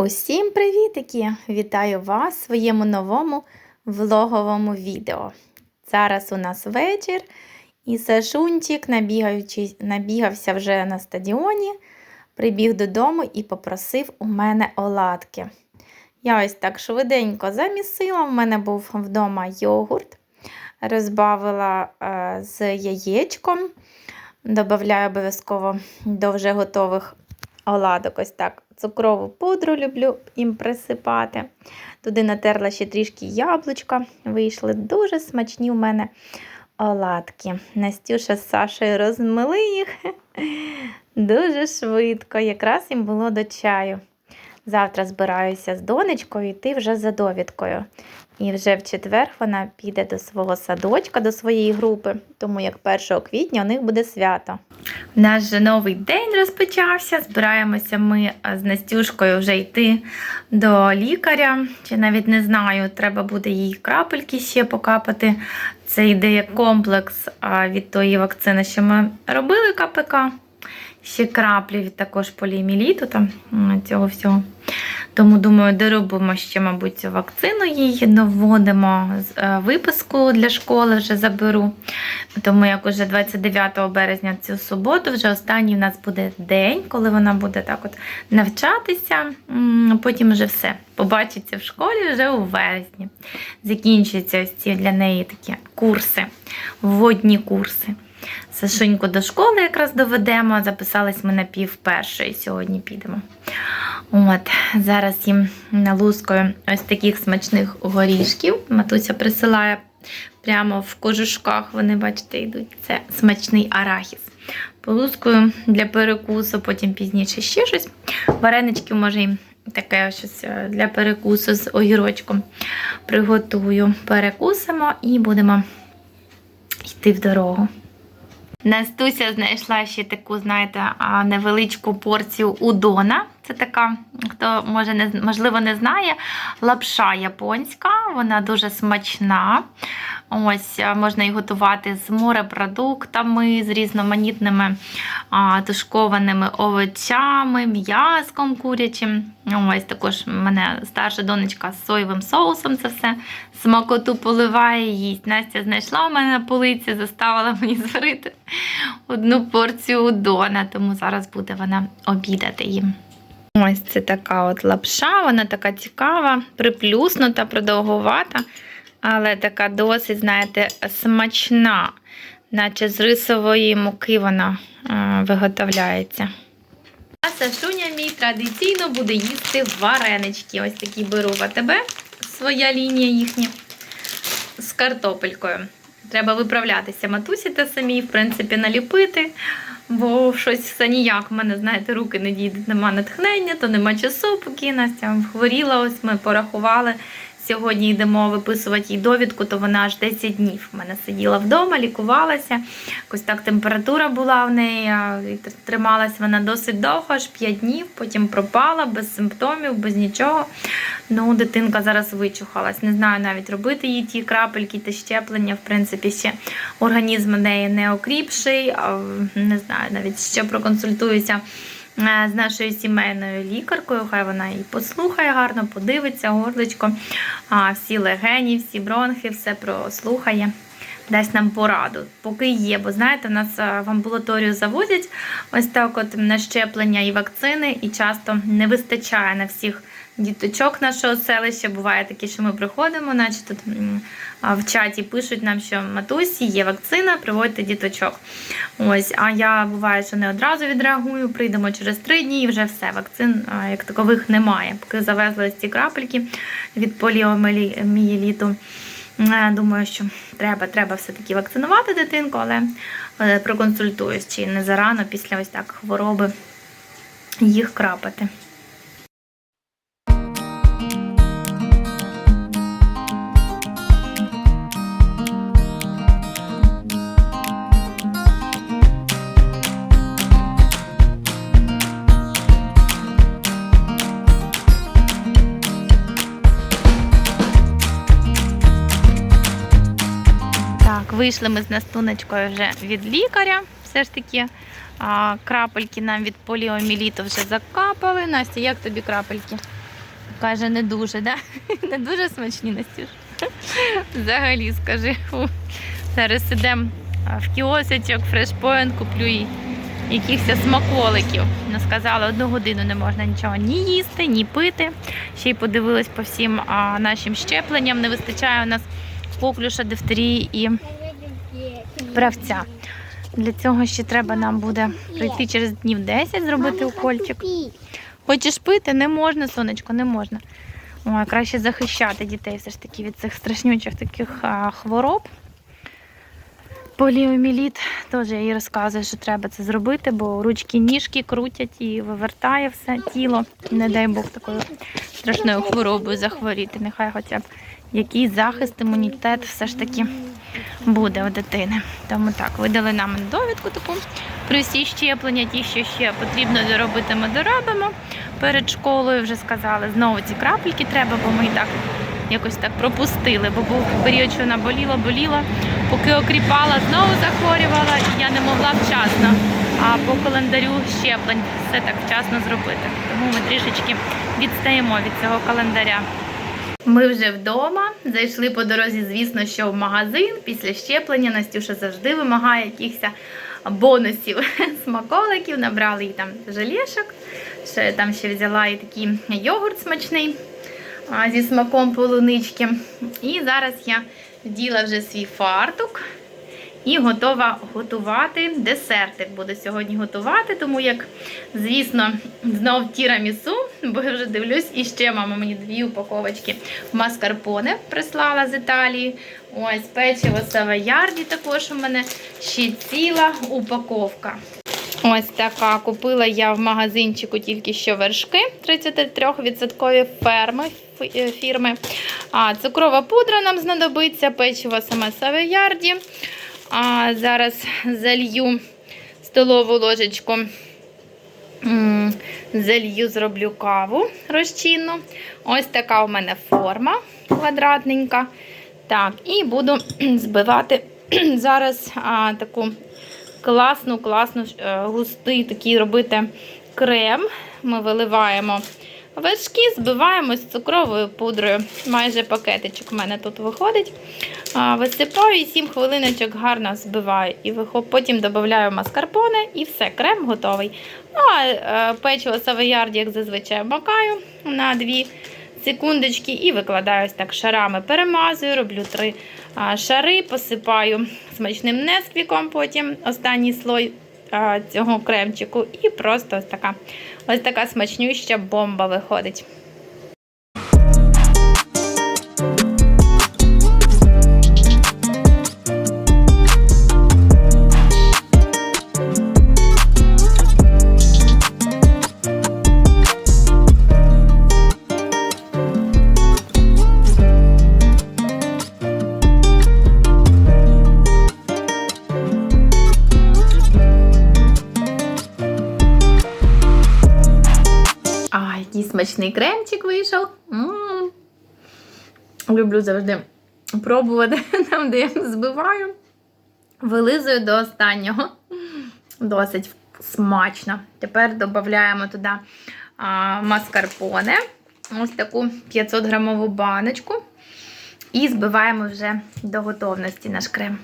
Усім привітики! Вітаю вас в своєму новому влоговому відео. Зараз у нас вечір, і Сашунчик, набігався вже на стадіоні, прибіг додому і попросив у мене оладки. Я ось так швиденько замісила. У мене був вдома йогурт, розбавила е, з яєчком, додаю обов'язково до вже готових оладок. Ось так. Цукрову пудру люблю їм присипати. Туди натерла ще трішки яблучка. Вийшли дуже смачні у мене оладки. Настюша з Сашею розмили їх дуже швидко. Якраз їм було до чаю. Завтра збираюся з донечкою йти вже за довідкою. І вже в четвер вона піде до свого садочка, до своєї групи, тому як 1 квітня у них буде свято. У нас же новий день розпочався. Збираємося ми з Настюшкою вже йти до лікаря. Чи навіть не знаю, треба буде їй крапельки ще покапати. Це йде як комплекс від тої вакцини, що ми робили КПК. Ще краплі від також поліеміліту, там цього всього. Тому, думаю, доробимо ще, мабуть, цю вакцину їй, доводимо виписку для школи, вже заберу. Тому як уже 29 березня цю суботу, вже останній у нас буде день, коли вона буде так от навчатися. Потім вже все. Побачиться в школі вже у вересні. Закінчуються ось ці для неї такі курси, вводні курси. Сашуньку до школи якраз доведемо. Записались ми на пів першої, сьогодні підемо. От, Зараз їм налускою ось таких смачних горішків. Матуся присилає прямо в кожушках, вони, бачите, йдуть. Це смачний арахіс. Полускою для перекусу, потім пізніше ще щось. Варенички, може, їм таке щось для перекусу з огірочком приготую. Перекусимо і будемо йти в дорогу. Настуся знайшла ще таку, знаєте, невеличку порцію удона. Це така, хто може не, можливо не знає, лапша японська, вона дуже смачна. Ось Можна її готувати з морепродуктами, з різноманітними а, тушкованими овочами, м'язком курячим. Ось Також мене старша донечка з соєвим соусом це все смакоту поливає, їсть. Настя знайшла у мене на полиці, заставила мені зварити одну порцію удона, тому зараз буде вона обідати їм. Ось це така от лапша, вона така цікава, приплюснута, продовгувата, але така досить, знаєте, смачна, наче з рисової муки вона е, виготовляється. А Сашуня мій традиційно буде їсти варенички. Ось такі беру в АТБ, своя лінія їхня, з картопелькою. Треба виправлятися матусі та самі, в принципі, наліпити. Бо щось все ніяк в мене, знаєте, руки не дійдуть, нема натхнення, то нема часу, поки Настя хворіла, ось ми порахували. Сьогодні йдемо виписувати їй довідку, то вона аж 10 днів. У мене сиділа вдома, лікувалася. Якось так температура була в неї, трималася вона досить довго, аж 5 днів, потім пропала, без симптомів, без нічого. Ну, Дитинка зараз вичухалась. Не знаю навіть робити їй ті крапельки та щеплення. В принципі, ще організм у неї не окріпший. Не знаю, навіть ще проконсультуюся. З нашою сімейною лікаркою, хай вона і послухає гарно, подивиться, горличко, всі легені, всі бронхи, все прослухає, дасть нам пораду, поки є. Бо знаєте, нас в амбулаторію завозять ось так от на щеплення і вакцини, і часто не вистачає на всіх діточок нашого селища. Буває таке, що ми приходимо, наче тут в чаті пишуть нам, що матусі є вакцина, приводьте діточок. Ось, А я буває, що не одразу відреагую, прийдемо через три дні і вже все. Вакцин як такових немає. Поки завезли ці крапельки від поліомієліту. Думаю, що треба треба все-таки вакцинувати дитинку, але проконсультуюсь, чи не зарано після ось так хвороби їх крапати. Вийшли ми з Настуночкою вже від лікаря. Все ж таки крапельки нам від поліоміліту вже закапали. Настя, як тобі крапельки? Каже, не дуже, да? Не дуже смачні Настюш. Взагалі, скажи. Зараз ідемо в кіосочок, фрешпоінт, куплю їй якихось смаколиків. Ну, сказала, одну годину не можна нічого ні їсти, ні пити. Ще й подивилась по всім а, нашим щепленням. Не вистачає у нас коклюша, дифтерії і правця. Для цього ще треба нам буде прийти через днів 10, зробити укольчик. Хочеш пити? Не можна, сонечко, не можна. Ой, краще захищати дітей все ж таки від цих страшнючих таких а, хвороб. Поліоміліт, теж я їй розказую, що треба це зробити, бо ручки, ніжки крутять і вивертає все тіло. Не дай Бог такою страшною хворобою захворіти. Нехай хоча б якийсь захист, імунітет все ж таки буде у дитини. Тому так, видали нам довідку таку про всі щеплення, ті, що ще потрібно доробити, ми доробимо. Перед школою вже сказали, знову ці крапельки треба, бо ми і так якось так пропустили, бо був період, що вона боліла, боліла, поки окріпала, знову захворювала, і я не могла вчасно. А по календарю щеплень все так вчасно зробити. Тому ми трішечки відстаємо від цього календаря. Ми вже вдома. Зайшли по дорозі, звісно, що в магазин після щеплення Настюша завжди вимагає якихось бонусів смаколиків. Набрали їй там желешок. Ще там ще взяла і такий йогурт смачний зі смаком полунички. І зараз я вділа вже свій фартук. І готова готувати десертик. Буду сьогодні готувати, тому як, звісно, знов тірамісу, бо я вже дивлюсь, і ще мама мені дві упаковочки маскарпоне прислала з Італії. Ось печиво савоярді також у мене ще ціла упаковка. Ось така купила я в магазинчику тільки що вершки 33% ферми фірми. А, цукрова пудра нам знадобиться, печиво саме савоярді. А зараз залью столову ложечку. М, Залью, зроблю каву розчинну. Ось така у мене форма квадратненька. Так, і буду збивати зараз а, таку класну, класну, е, густий такий робити крем. Ми виливаємо вершки, збиваємо з цукровою пудрою. Майже пакетичок у мене тут виходить. Висипаю і 7 хвилиночок гарно збиваю. І потім додаю маскарпоне і все, крем готовий. Ну, а е, печиво савоярді, як зазвичай, макаю на 2 секундочки і викладаю ось так шарами. Перемазую, роблю три шари, посипаю смачним несквіком, потім останній слой цього кремчику. І просто ось така, ось така смачнюща бомба виходить. Смачний кремчик вийшов. м Люблю завжди пробувати там, де я збиваю. Вилизую до останнього. Досить смачно. Тепер додаємо туди а, маскарпоне. Ось таку 500 грамову баночку. І збиваємо вже до готовності наш крем.